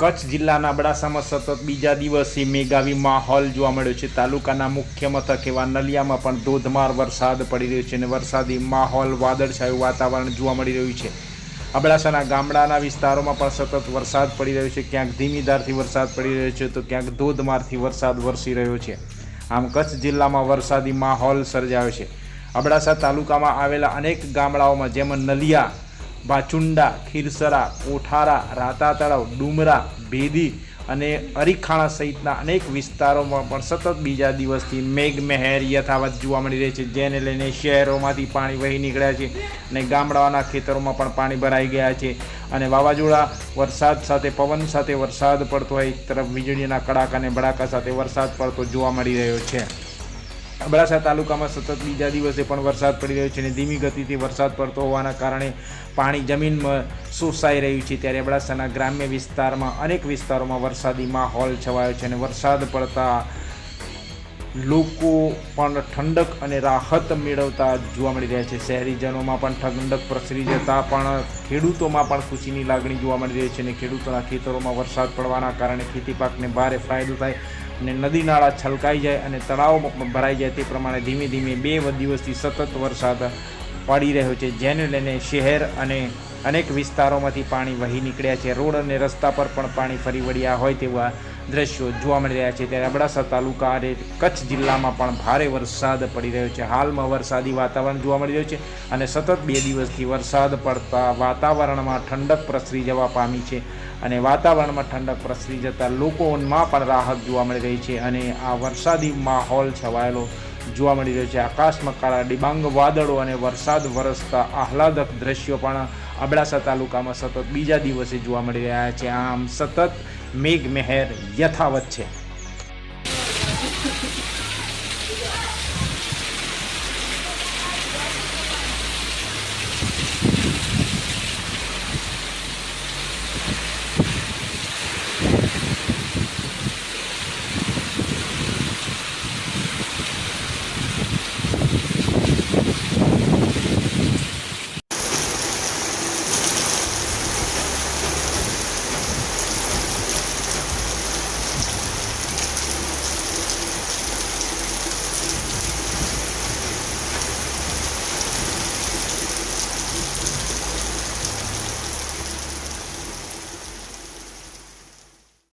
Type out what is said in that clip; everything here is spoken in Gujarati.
કચ્છ જિલ્લાના અબડાસામાં સતત બીજા દિવસે મેઘાવી માહોલ જોવા મળ્યો છે. તાલુકાના મુખ્ય મથક એવા નલિયામાં પણ ધોધમાર વરસાદ પડી રહ્યો છે અને વરસાદી માહોલ વાદળછાયું વાતાવરણ જોવા મળી રહ્યું છે. અબડાસાના ગામડાના વિસ્તારોમાં પણ સતત વરસાદ પડી રહ્યો છે. ક્યાંક ધીમી ધારથી વરસાદ પડી રહ્યો છે તો ક્યાંક ધોધમારથી વરસાદ વરસી રહ્યો છે. આમ કચ્છ જિલ્લામાં વરસાદી માહોલ સર્જાયો છે. અબડાસા તાલુકામાં આવેલા અનેક ગામડાઓમાં, જેમાં નલિયા બાચુંડા, ખીરસરા કોઠારા રાતા તળાવ ડુમરા, ભેદી અને અરીખાણા સહિતના અનેક વિસ્તારોમાં પણ સતત બીજા દિવસથી મેઘમહેર યથાવત જોવા મળી રહી છે. જેને લઈને શહેરોમાંથી પાણી વહી નીકળ્યા છે અને ગામડાઓના ખેતરોમાં પણ પાણી ભરાઈ ગયા છે. અને વાવાઝોડા, વરસાદ સાથે, પવન સાથે વરસાદ પડતો હોય એક તરફ વીજળીના કડાકા અને ભડાકા સાથે વરસાદ પડતો જોવા મળી રહ્યો છે. અબડાસા તાલુકામાં સતત બીજા દિવસે પણ વરસાદ પડી રહ્યો છે અને ધીમી ગતિથી વરસાદ પડતો હોવાના કારણે પાણી જમીનમાં શોષાઈ રહ્યું છે. ત્યારે અબડાસાના ગ્રામ્ય વિસ્તારમાં અનેક વિસ્તારોમાં વરસાદી માહોલ છવાયો છે અને વરસાદ પડતા લોકો પણ ઠંડક અને રાહત મેળવતા જોવા મળી રહ્યા છે. શહેરીજનોમાં પણ ઠંડક પ્રસરી જતા પણ ખેડૂતોમાં પણ ખુશીની લાગણી જોવા મળી રહી છે અને ખેડૂતોના ખેતરોમાં વરસાદ પડવાના કારણે ખેતી પાકને ભારે ફાયદો થાય અને નદી નાળા છલકાઈ જાય અને તળાવો ભરાઈ જાય તે પ્રમાણે ધીમે ધીમે બે દિવસથી સતત વરસાદ પડી રહ્યો છે, જેને લઈને શહેર અને અનેક વિસ્તારોમાંથી પાણી વહી નીકળ્યા છે. રોડ અને રસ્તા પર પણ પાણી ફરી વળ્યા હોય તેવા દ્રશ્યો જોવા મળી રહ્યા છે. ત્યારે અબડાસા તાલુકા અને કચ્છ જિલ્લામાં પણ ભારે વરસાદ પડી રહ્યો છે. હાલમાં વરસાદી વાતાવરણ જોવા મળી રહ્યું છે અને સતત બે દિવસથી વરસાદ પડતા વાતાવરણમાં ઠંડક પ્રસરી જવા પામી છે. અને વાતાવરણમાં ઠંડક પ્રસરી જતાં લોકોમાં પણ રાહત જોવા મળી રહી છે અને આ વરસાદી માહોલ છવાયેલો જોવા મળી રહ્યો છે. આકાશમાં કાળા ડિબાંગ, વાદળો અને વરસાદ વરસતા આહલાદક દ્રશ્યો પણ અબડાસા તાલુકામાં સતત બીજા દિવસે જોવા મળી રહ્યા છે. આમ સતત મેઘ મહેર યથાવત છે.